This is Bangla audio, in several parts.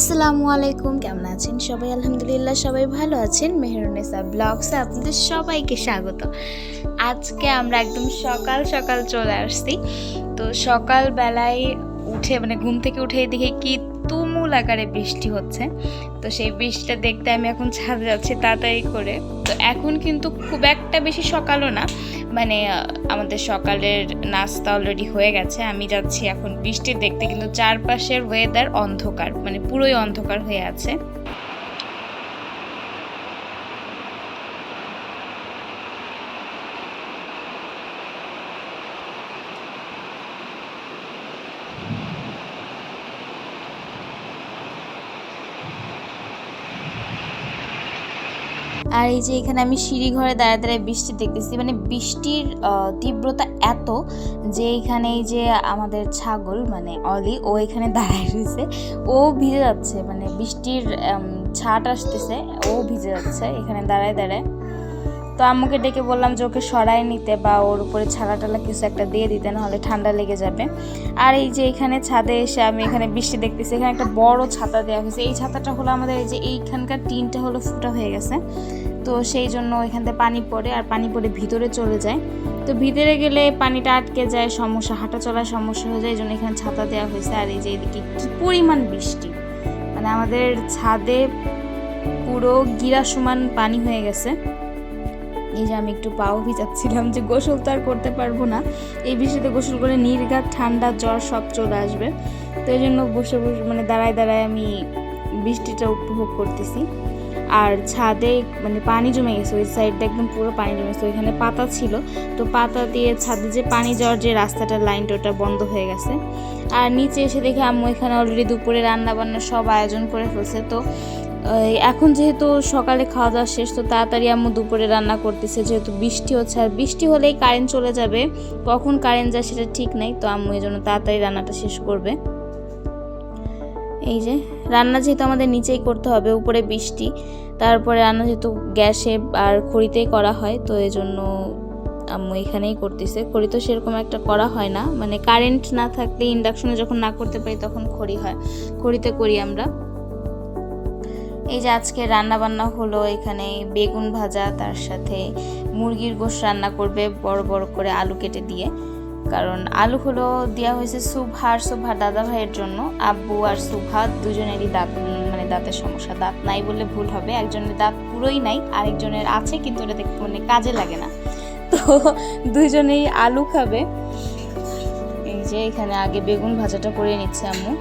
আসসালামু আলাইকুম, কেমন আছেন সবাই? আলহামদুলিল্লাহ সবাই ভালো আছেন। মেহরুনেসা ব্লগসে আপনাদের সবাইকে স্বাগত। আজকে আমরা একদম সকাল সকাল চলে আসছি। তো সকালবেলায় উঠে মানে ঘুম থেকে উঠে দেখে কি তুমুল আকারে বৃষ্টি হচ্ছে। তো সেই বৃষ্টিটা দেখতে আমি এখন ছাদে যাচ্ছি তাড়াতাড়ি করে। তো এখন কিন্তু খুব একটা বেশি সকালও না মানে আমাদের সকালের নাস্তা অলরেডি হয়ে গেছে। আমি যাচ্ছি এখন বৃষ্টি দেখতে, কিন্তু চারপাশের ওয়েদার অন্ধকার মানে পুরোই অন্ধকার হয়ে আছে। আর এই যে এখানে আমি সিঁড়ি ঘরে দাঁড়ায় দাঁড়ায় বৃষ্টি দেখতেছি মানে বৃষ্টির তীব্রতা এত যে এখানে এই যে আমাদের ছাগল মানে অলি, ও এখানে দাঁড়ায় রয়েছে। ও ভিজে যাচ্ছে মানে বৃষ্টির ছাট আসতেছে, ও ভিজে যাচ্ছে, এখানে দাঁড়ায় দাঁড়ায়। তো আম্মুকে ডেকে বললাম যে ওকে সরাই নিতে বা ওর উপরে ছালা টালা কিছু একটা দিয়ে দিতে, নাহলে ঠান্ডা লেগে যাবে। আর এই যে এখানে ছাদে এসে আমি এখানে বৃষ্টি দেখতেছি, এখানে একটা বড় ছাতা দেওয়া হয়েছে। এই ছাতাটা হলো আমাদের এই যে এইখানকার টিনটা হলো ফুটা হয়ে গেছে। তো সেই জন্য এখান থেকে পানি পড়ে আর পানি পড়ে ভিতরে চলে যায়। তো ভিতরে গেলে পানিটা আটকে যায়, সমস্যা, হাঁটা চলার সমস্যা হয়ে যায়, এই জন্য এখানে ছাতা দেওয়া হয়েছে। আর এই যে এদিকে কি পরিমাণ বৃষ্টি! মানে আমাদের ছাদে পুরো গিরা সমান পানি হয়ে গেছে। এই যে আমি একটু পাও ভিজাচ্ছিলাম যে গোসল তো আর করতে পারব না। এই বৃষ্টিতে গোসল করে নির্ঘাত ঠান্ডা জ্বর সব চলে আসবে। তো এই জন্য বসে বসে মানে দাঁড়ায় দাঁড়ায় আমি বৃষ্টিটা উপভোগ করতেছি। আর ছাদে মানে পানি জমে গেছে, ওই সাইডটা একদম পুরো পানি জমে গেছে। ওইখানে পাতা ছিল, তো পাতা দিয়ে ছাদে যে পানি যাওয়ার যে রাস্তাটা, লাইনটা, ওটা বন্ধ হয়ে গেছে। আর নিচে এসে দেখে আম্মু এখানে অলরেডি দুপুরে রান্না বান্না সব আয়োজন করে ফেলছে। তো এখন যেহেতু সকালে খাওয়া দাওয়া শেষ, তো তাড়াতাড়ি আম্মু দুপুরে রান্না করতেছে। যেহেতু বৃষ্টি হচ্ছে, আর বৃষ্টি হলেই কারেন্ট চলে যাবে, কখন কারেন্ট যায় সেটা ঠিক নেই, তো আম্মু এই জন্য তাড়াতাড়ি রান্নাটা শেষ করবে। এই যে, রান্না যেহেতু আমাদের নিচেই করতে হবে, উপরে বৃষ্টি, তারপরে রান্না যেহেতু গ্যাসে আর খড়িতেই করা হয়, তো এই জন্য আম্মু এখানেই করতেছে। খড়ি তো সেরকম একটা করা হয় না মানে কারেন্ট না থাকলে ইন্ডাকশনে যখন না করতে পারি তখন খড়ি হয়, খড়িতে করি আমরা। এই যে আজকে রান্না বান্না হলো, এখানে বেগুন ভাজা, তার সাথে মুরগির গোশ রান্না করবে বড় বড় করে আলু কেটে দিয়ে। কারণ আলু হলো দেওয়া হয়েছে সুভার সুভার দাদা ভাইয়ের জন্য। আব্বু আর সুভা দুজনেরই দাঁত মানে দাঁতের সমস্যা। দাঁত নাই বলে ভুল হবে, একজনের দাঁত পুরোই নাই, আরেকজনের আছে, কিন্তু ওটা দেখতে মানে কাজে লাগে না। তো দুজনেই আলু খাবে। এই যে এখানে আগে বেগুন ভাজাটা করে নিচ্ছে আম্মু।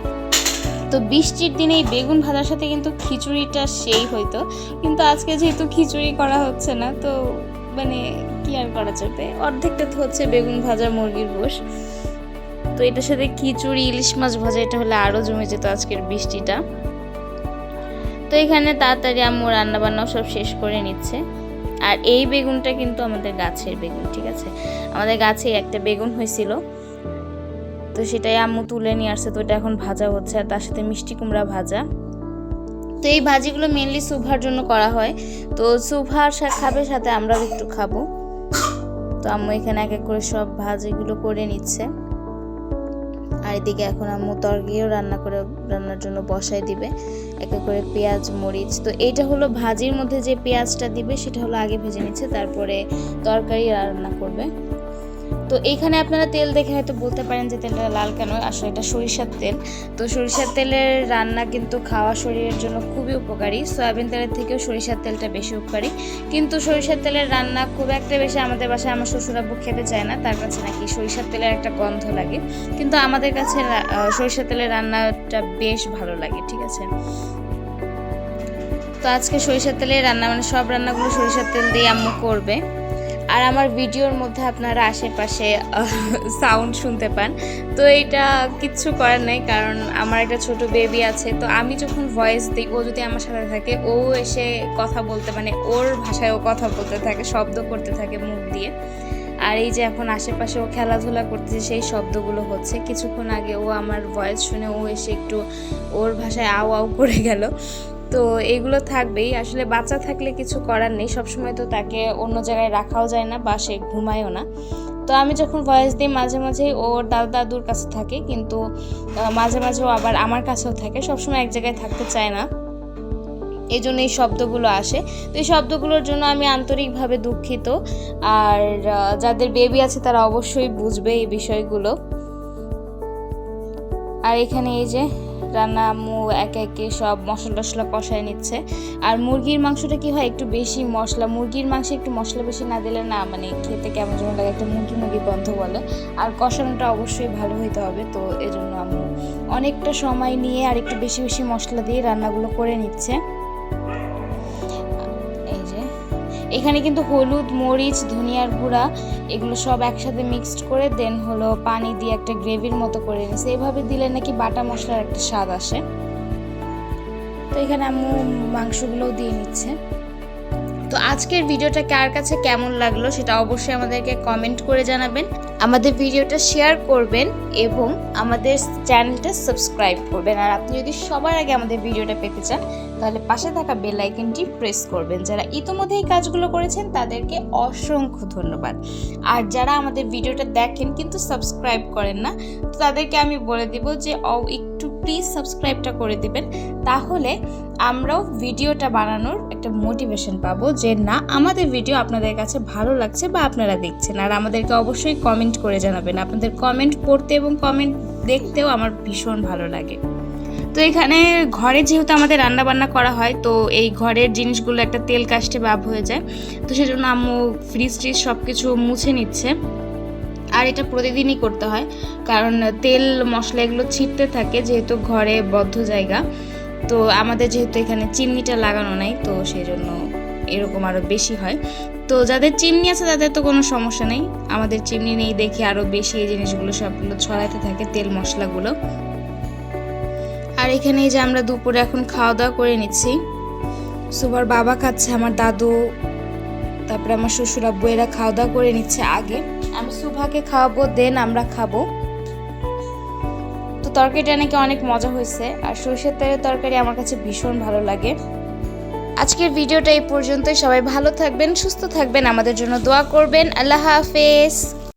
তো বৃষ্টির দিনে এই বেগুন ভাজার সাথে কিন্তু খিচুড়িটা সেই হইতো কিন্তু আজকে যেহেতু খিচুড়ি করা হচ্ছে না, তো মানে কি আর করা যাবে? অর্ধেকটা তো হচ্ছে বেগুন ভাজা, মুরগির গোশ। তো এটার সাথে খিচুড়ি, ইলিশ মাছ ভাজা, এটা হলে আরও জমে যেত আজকের বৃষ্টিটা। তো এখানে তাড়াতাড়ি আম্মু রান্না বান্নাও সব শেষ করে নিচ্ছে। আর এই বেগুনটা কিন্তু আমাদের গাছের বেগুন, ঠিক আছে? আমাদের গাছে একটা বেগুন হয়েছিল। তো সেটাই আম্মু তুলে নিয়ে আসছে, তো এটা এখন ভাজা হচ্ছে আর তার সাথে মিষ্টি কুমড়া ভাজা। তো এই ভাজিগুলো মেনলি সুভার জন্য করা হয়। তো সুভার খাবে সাথে, আমরাও একটু খাব। তো আম্মু এখানে এক এক করে সব ভাজিগুলো করে নিচ্ছে। আর এদিকে এখন আম্মু তরকারিও রান্না করে, রান্নার জন্য বসাই দিবে। এক এক করে পেঁয়াজ, মরিচ, তো এইটা হলো ভাজির মধ্যে যে পেঁয়াজটা দিবে, সেটা হলো আগে ভেজে নিচ্ছে, তারপরে তরকারি রান্না করবে। তো এইখানে আপনারা তেল দেখে হয়তো বলতে পারেন যে তেলটা লাল কেন? আসলে এটা সরিষার তেল। তো সরিষার তেলের রান্না কিন্তু খাওয়া শরীরের জন্য খুবই উপকারী। সয়াবিন তেলের থেকেও সরিষার তেলটা বেশি উপকারী। কিন্তু সরিষার তেলের রান্না খুব একটা বেশি আমাদের বাসায় আমার শ্বশুরাব্বু খেতে চায় না। তার কাছে নাকি সরিষার তেলের একটা গন্ধ লাগে। কিন্তু আমাদের কাছে সরিষার তেলের রান্নাটা বেশ ভালো লাগে, ঠিক আছে? তো আজকে সরিষার তেলের রান্না মানে সব রান্নাগুলো সরিষার তেল দিয়ে আম্মু করবে। আর আমার ভিডিওর মধ্যে আপনারা আশেপাশে সাউন্ড শুনতে পান। তো এটা কিচ্ছু করার নেই, কারণ আমার একটা ছোট বেবি আছে। তো আমি যখন ভয়েস দিই, ও যদি আমার সাথে থাকে, ও এসে কথা বলতে মানে ওর ভাষায় ও কথা বলতে থাকে, শব্দ করতে থাকে মুখ দিয়ে। আর এই যে এখন আশেপাশে ও খেলাধুলা করতেছে, সেই শব্দগুলো হচ্ছে। কিছুক্ষণ আগে ও আমার ভয়েস শুনে ও এসে একটু ওর ভাষায় আও আও করে গেল। তো এগুলো থাকবেই। আসলে বাচ্চা থাকলে কিছু করার নেই। সবসময় তো তাকে অন্য জায়গায় রাখাও যায় না বা সে ঘুমায়ও না। তো আমি যখন ভয়েস দিই মাঝে মাঝেই ওর দাদা দাদুর কাছে থাকে কিন্তু আহ, মাঝে মাঝেও আবার আমার কাছেও থাকে। সবসময় এক জায়গায় থাকতে চায় না। এই জন্য এই শব্দগুলো আসে। তো এই শব্দগুলোর জন্য আমি আন্তরিকভাবে দুঃখিত। আর যাদের বেবি আছে তারা অবশ্যই বুঝবে এই বিষয়গুলো। আর এখানে এই যে রান্না মু একে একে সব মশলা টশলা কষায় নিচ্ছে। আর মুরগির মাংসটা কি হয় একটু বেশি মশলা, মুরগির মাংসে একটু মশলা বেশি না দিলে না মানে খেতে কেমন যেমন লাগে, একটা মুরগি মুরগি গন্ধ বলে। আর কষানোটা অবশ্যই ভালো হইতে হবে, তো এজন্য আম্মু অনেকটা সময় নিয়ে আর একটু বেশি বেশি মশলা দিয়ে রান্নাগুলো করে নিচ্ছে। এখানে কিন্তু হলুদ, মরিচ, ধনিয়ার গুঁড়া, এগুলো সব একসাথে মিক্সড করে দেন হলো পানি দিয়ে একটা গ্রেভির মতো করে নিয়েছে। এভাবে দিলে নাকি বাটা মশলার একটা স্বাদ আসে। তো এখানে আম্মু মাংসগুলোও দিয়ে নিচ্ছে। তো আজকের ভিডিওটা কার কাছে কেমন লাগল সেটা অবশ্যই আমাদেরকে কমেন্ট করে জানাবেন। আমাদের ভিডিওটা শেয়ার করবেন এবং আমাদের চ্যানেলটা সাবস্ক্রাইব করবেন। আর আপনি যদি সবার আগে আমাদের ভিডিওটা পেতে চান, তাহলে পাশে থাকা বেল আইকনটি প্রেস করবেন। যারা ইতোমধ্যে এই কাজগুলো করেছেন, তাদেরকে অসংখ্য ধন্যবাদ। আর যারা আমাদের ভিডিওটা দেখেন কিন্তু সাবস্ক্রাইব করেন না তো তাদেরকে আমি বলে দিব যে একটু প্লিজ সাবস্ক্রাইবটা করে দিবেন। তাহলে আমরাও ভিডিওটা বানানোর একটা মোটিভেশন পাবো যে না, আমাদের ভিডিও আপনাদের কাছে ভালো লাগছে বা আপনারা দেখছেন। আর আমাদেরকে অবশ্যই কমেন্ট করে জানাবেন। আপনাদের কমেন্ট পড়তে এবং কমেন্ট দেখতেও আমার ভীষণ ভালো লাগে। তো এখানে ঘরে যেহেতু আমাদের রান্না বান্না করা হয়, তো এই ঘরের জিনিসগুলো একটা তেল কাস্টে ভাব হয়ে যায়। তো সেজন্য আম্মু ফ্রিজ ট্রিজ সব কিছু মুছে নিচ্ছে। আর এটা প্রতিদিনই করতে হয়। কারণ তেল, মশলা এগুলো ছিটতে থাকে যেহেতু ঘরে বদ্ধ জায়গা। তো আমাদের যেহেতু এখানে চিমনিটা লাগানো নাই, তো সেই জন্য এরকম আরও বেশি হয়। তো যাদের চিমনি আছে তাদের তো কোনো সমস্যা নেই। আমাদের চিমনি নেই দেখে আরও বেশি এই জিনিসগুলো সবগুলো ছড়াইতে থাকে, তেল, মশলাগুলো। আর এখানে যে আমরা দুপুরে এখন খাওয়া দাওয়া করে নিচ্ছি। সুবার বাবা খাচ্ছে, আমার দাদু, তারপরে আমার শ্বশুর এরা খাওয়া দাওয়া করে নিচ্ছে আগে। আমি সুভাকে খাওয়াবো, দেন আমরা খাব। তো তরকারিটা নাকি অনেক মজা হয়েছে, আর সরষের তেলের তরকারি আমার কাছে ভীষণ ভালো লাগে। আজকের ভিডিওটা এই পর্যন্তই, সবাই ভালো থাকবেন, সুস্থ থাকবেন, আমাদের জন্য দোয়া করবেন, আল্লাহ হাফেজ।